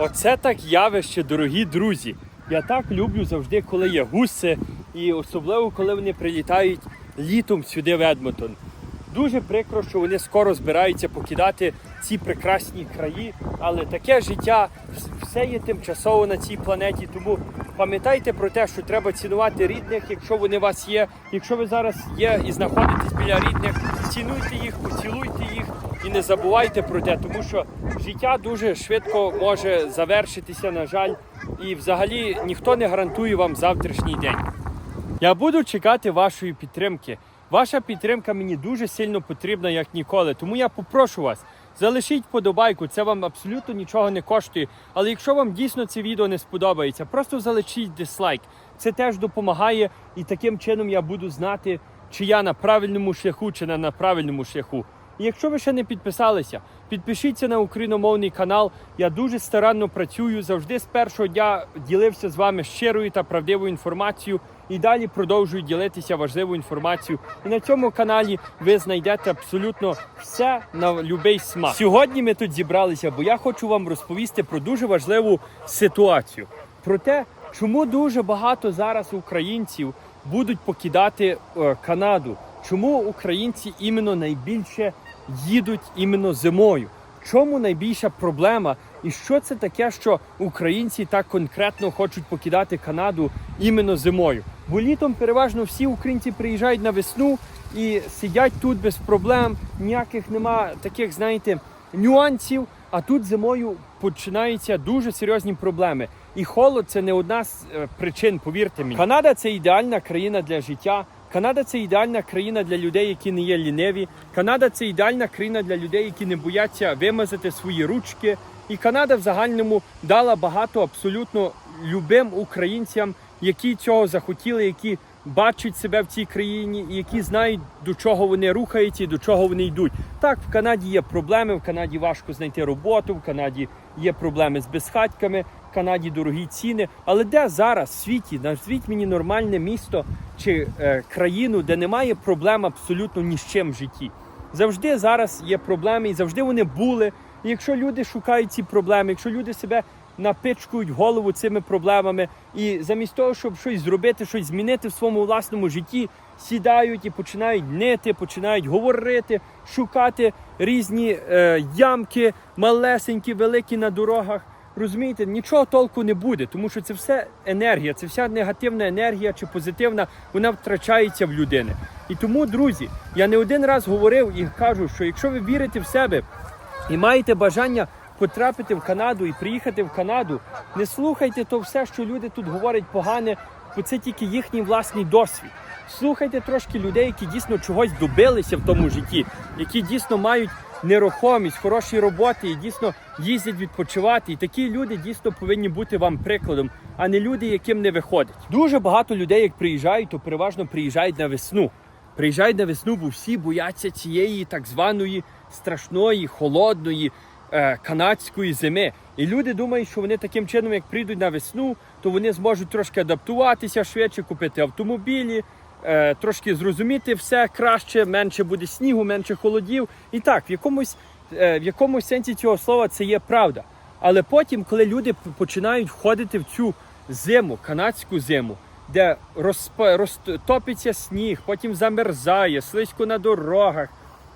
Оце так явище, дорогі друзі. Я так люблю завжди, коли є гуси, і особливо коли вони прилітають літом сюди в Едмонтон. Дуже прикро, що вони скоро збираються покидати ці прекрасні краї, але таке життя все є тимчасово на цій планеті. Тому пам'ятайте про те, що треба цінувати рідних, якщо вони у вас є. Якщо ви зараз є і знаходитесь біля рідних, цінуйте їх, поцілуйте їх і не забувайте про те, тому що життя дуже швидко може завершитися, на жаль, і взагалі ніхто не гарантує вам завтрашній день. Я буду чекати вашої підтримки. Ваша підтримка мені дуже сильно потрібна, як ніколи. Тому я попрошу вас, залишіть подобайку, це вам абсолютно нічого не коштує. Але якщо вам дійсно це відео не сподобається, просто залишіть дизлайк. Це теж допомагає, і таким чином я буду знати, чи я на правильному шляху, чи не на правильному шляху. І якщо ви ще не підписалися, підпишіться на україномовний канал. Я дуже старанно працюю. Завжди з першого дня ділився з вами щирою та правдивою інформацією. І далі продовжую ділитися важливою інформацією. І на цьому каналі ви знайдете абсолютно все на будь-який смак. Сьогодні ми тут зібралися, бо я хочу вам розповісти про дуже важливу ситуацію. Про те, чому дуже багато зараз українців будуть покидати е, Канаду. Чому українці іменно найбільше їдуть іменно зимою? Чому найбільша проблема? І що це таке, що українці так конкретно хочуть покидати Канаду іменно зимою? Бо літом переважно всі українці приїжджають на весну і сидять тут без проблем. Ніяких нема таких, знаєте, нюансів. А тут зимою починаються дуже серйозні проблеми. І холод це не одна з е, причин, повірте мені. Канада це ідеальна країна для життя. Канада це ідеальна країна для людей, які не є ліниві. Канада це ідеальна країна для людей, які не бояться вимазати свої ручки. І Канада в загальному дала багато абсолютно любим українцям, які цього захотіли, які бачать себе в цій країні, і які знають, до чого вони рухаються і до чого вони йдуть. Так, в Канаді є проблеми, в Канаді важко знайти роботу, в Канаді є проблеми з безхатьками, в Канаді дорогі ціни. Але де зараз в світі, назвіть мені нормальне місто чи е, країну, де немає проблем абсолютно ні з чим в житті. Завжди зараз є проблеми, і завжди вони були. І якщо люди шукають ці проблеми, якщо люди себе напичкують голову цими проблемами, і замість того, щоб щось зробити, щось змінити в своєму власному житті, сідають і починають нити, починають говорити, шукати різні е, ямки, малесенькі, великі на дорогах. Розумієте, нічого толку не буде, тому що це все енергія, це вся негативна енергія чи позитивна, вона втрачається в людини. І тому, друзі, я не один раз говорив і кажу, що якщо ви вірите в себе і маєте бажання потрапити в Канаду і приїхати в Канаду, не слухайте то все, що люди тут говорять погане, бо це тільки їхній власний досвід. Слухайте трошки людей, які дійсно чогось добилися в тому житті, які дійсно мають нерухомість, хороші роботи і дійсно їздять відпочивати. І такі люди дійсно повинні бути вам прикладом, а не люди, яким не виходить. Дуже багато людей, як приїжджають, то переважно приїжджають на весну. Приїжджають на весну, бо всі бояться цієї так званої страшної, холодної канадської зими. І люди думають, що вони таким чином, як прийдуть на весну, то вони зможуть трошки адаптуватися швидше, купити автомобілі, е, трошки зрозуміти все краще, менше буде снігу, менше холодів. І так, в якомусь, е, в якомусь сенсі цього слова це є правда. Але потім, коли люди починають входити в цю зиму, канадську зиму, де розпа- розтопиться сніг, потім замерзає, слизько на дорогах,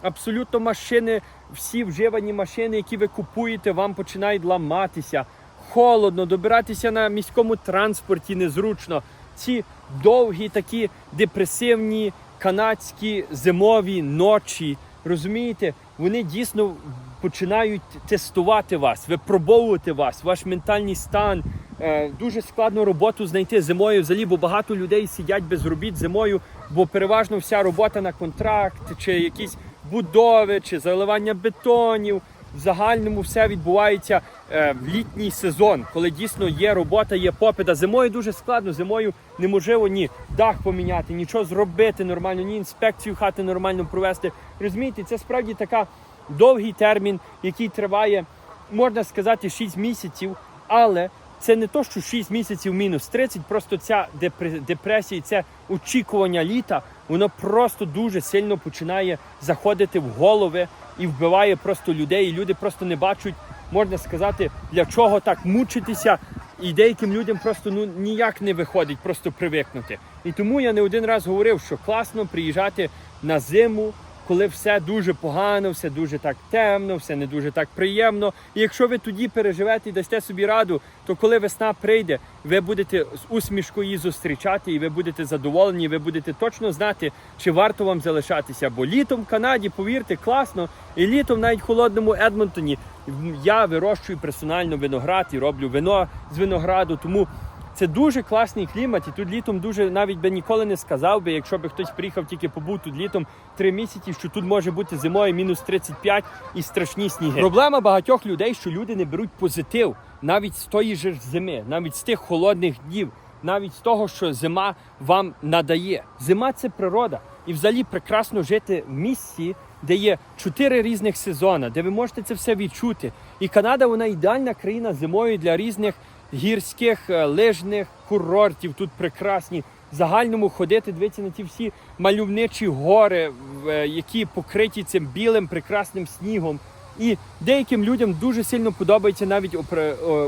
абсолютно машини, всі вживані машини, які ви купуєте, вам починають ламатися. Холодно, добиратися на міському транспорті незручно. Ці довгі такі депресивні канадські зимові ночі, розумієте, вони дійсно починають тестувати вас, випробовувати вас, ваш ментальний стан. Е, Дуже складно роботу знайти зимою взагалі, бо багато людей сидять без робіт зимою, бо переважно вся робота на контракт, чи якісь будови, чи заливання бетонів. В загальному все відбувається е, в літній сезон, коли дійсно є робота, є попит. А зимою дуже складно. Зимою неможливо ні дах поміняти, нічого зробити нормально, ні інспекцію хати нормально провести. Розумієте, це справді така довгий термін, який триває, можна сказати, 6 місяців, але це не то, що 6 місяців мінус 30, просто ця депре- депресія, це очікування літа, воно просто дуже сильно починає заходити в голови і вбиває просто людей. І люди просто не бачать можна сказати, для чого так мучитися. І деяким людям просто ну ніяк не виходить просто привикнути. І тому я не один раз говорив, що класно приїжджати на зиму, коли все дуже погано, все дуже так темно, все не дуже так приємно. І якщо ви тоді переживете і дасте собі раду, то коли весна прийде, ви будете з усмішкою її зустрічати, і ви будете задоволені, і ви будете точно знати, чи варто вам залишатися. Бо літом в Канаді, повірте, класно, і літом навіть в холодному Едмонтоні я вирощую персонально виноград і роблю вино з винограду. Тому це дуже класний клімат, і тут літом дуже навіть би ніколи не сказав би, якщо би хтось приїхав тільки побув тут літом три місяці, що тут може бути зимою мінус 35 і страшні сніги. Проблема багатьох людей, що люди не беруть позитив навіть з тої ж зими, навіть з тих холодних днів, навіть з того, що зима вам надає. Зима це природа, і взагалі прекрасно жити в місті. Де є чотири різних сезони, де ви можете це все відчути. І Канада вона ідеальна країна зимою для різних гірських е, лижних курортів. Тут прекрасні. В загальному ходити, дивіться на ті всі мальовничі гори, е, які покриті цим білим прекрасним снігом. І деяким людям дуже сильно подобається навіть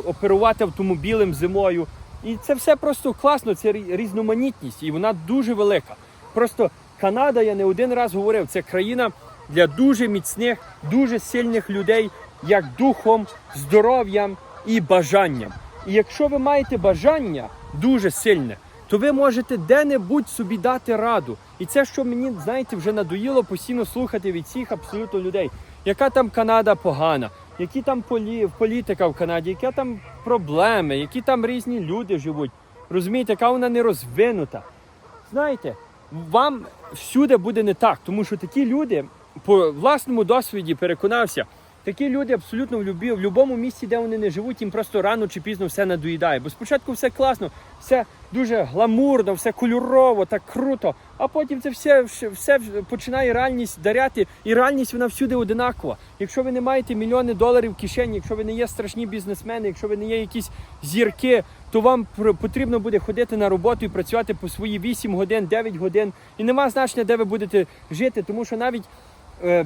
оперувати автомобілем зимою. І це все просто класно, це різноманітність, і вона дуже велика. Просто Канада, я не один раз говорив, це країна для дуже міцних, дуже сильних людей, як духом, здоров'ям і бажанням. І якщо ви маєте бажання дуже сильне, то ви можете де-небудь собі дати раду. І це, що мені, знаєте, вже надоїло постійно слухати від всіх абсолютно людей, яка там Канада погана, які там полі... політика в Канаді, які там проблеми, які там різні люди живуть. Розумієте, яка вона не розвинута. Знаєте, вам всюди буде не так, тому що такі люди по власному досвіді переконався. Такі люди абсолютно в любі, в будь-якому місці, де вони не живуть, їм просто рано чи пізно все надоїдає. Бо спочатку все класно, все дуже гламурно, все кольорово, так круто. А потім це все, все, починає реальність даряти, і реальність вона всюди одинакова. Якщо ви не маєте мільйони доларів в кишені, якщо ви не є страшні бізнесмени, якщо ви не є якісь зірки, то вам потрібно буде ходити на роботу і працювати по свої 8 годин, 9 годин. І нема значення, де ви будете жити, тому що навіть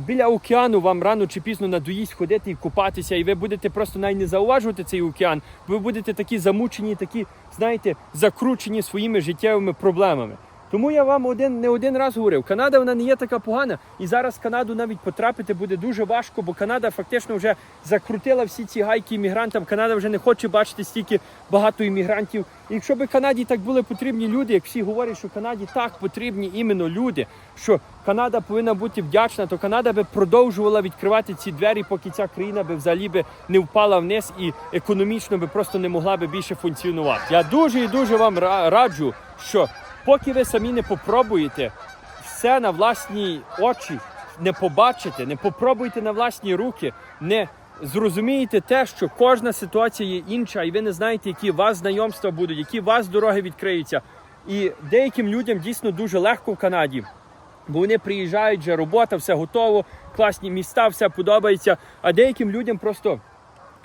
біля океану вам рано чи пізно надоїсть ходити і купатися, і ви будете просто навіть не зауважувати цей океан. Ви будете такі замучені, такі, знаєте, закручені своїми життєвими проблемами. Тому я вам один не один раз говорив, Канада вона не є така погана, і зараз в Канаду навіть потрапити буде дуже важко, бо Канада фактично вже закрутила всі ці гайки іммігрантам. Канада вже не хоче бачити стільки багато іммігрантів. І якщо б Канаді так були потрібні люди, як всі говорять, що Канаді так потрібні іменно люди, що Канада повинна бути вдячна, то Канада би продовжувала відкривати ці двері, поки ця країна би взагалі би не впала вниз і економічно би просто не могла би більше функціонувати. Я дуже і дуже вам раджу, що поки ви самі не попробуєте все на власні очі, не побачите, не попробуйте на власні руки, не зрозумієте те, що кожна ситуація є інша, і ви не знаєте, які у вас знайомства будуть, які у вас дороги відкриються. І деяким людям дійсно дуже легко в Канаді. Бо вони приїжджають, вже робота, все готово, класні міста, все подобається. А деяким людям просто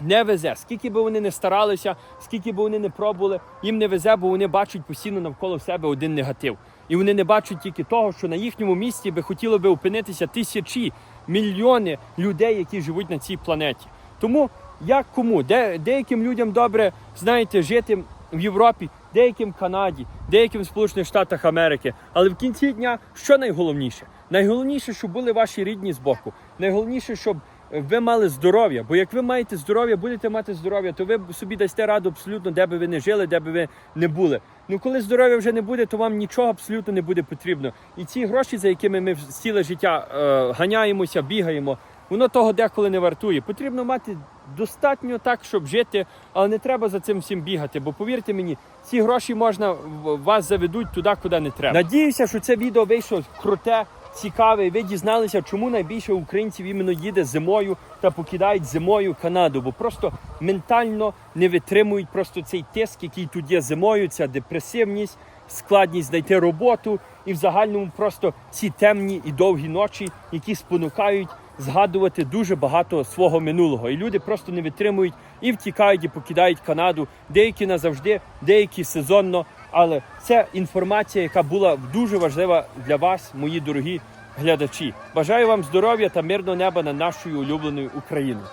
не везе. Скільки би вони не старалися, скільки би вони не пробували, їм не везе, бо вони бачать постійно навколо себе один негатив. І вони не бачать тільки того, що на їхньому місці би хотіло би опинитися тисячі, мільйони людей, які живуть на цій планеті. Тому як кому? Де, деяким людям добре, знаєте, жити в Європі, деяким в Канаді, деяким в Сполучених Штатах Америки. Але в кінці дня що найголовніше? Найголовніше, щоб були ваші рідні з боку. Найголовніше, щоб ви мали здоров'я. Бо як ви маєте здоров'я, будете мати здоров'я, то ви собі дасте раду абсолютно, де би ви не жили, де би ви не були. Ну коли здоров'я вже не буде, то вам нічого абсолютно не буде потрібно. І ці гроші, за якими ми ціле життя е, ганяємося, бігаємо, воно того деколи не вартує. Потрібно мати достатньо так, щоб жити, але не треба за цим всім бігати. Бо повірте мені, ці гроші можна вас заведуть туди, куди не треба. Надіюся, що це відео вийшло круте. Цікаве, ви дізналися, чому найбільше українців іменно їде зимою та покидають зимою Канаду, бо просто ментально не витримують просто цей тиск, який тут є зимою, ця депресивність, складність знайти роботу і в загальному просто ці темні і довгі ночі, які спонукають згадувати дуже багато свого минулого. І люди просто не витримують і втікають, і покидають Канаду. Деякі назавжди, деякі сезонно. Але це інформація, яка була дуже важлива для вас, мої дорогі глядачі. Бажаю вам здоров'я та мирного неба на нашою улюбленою Україною.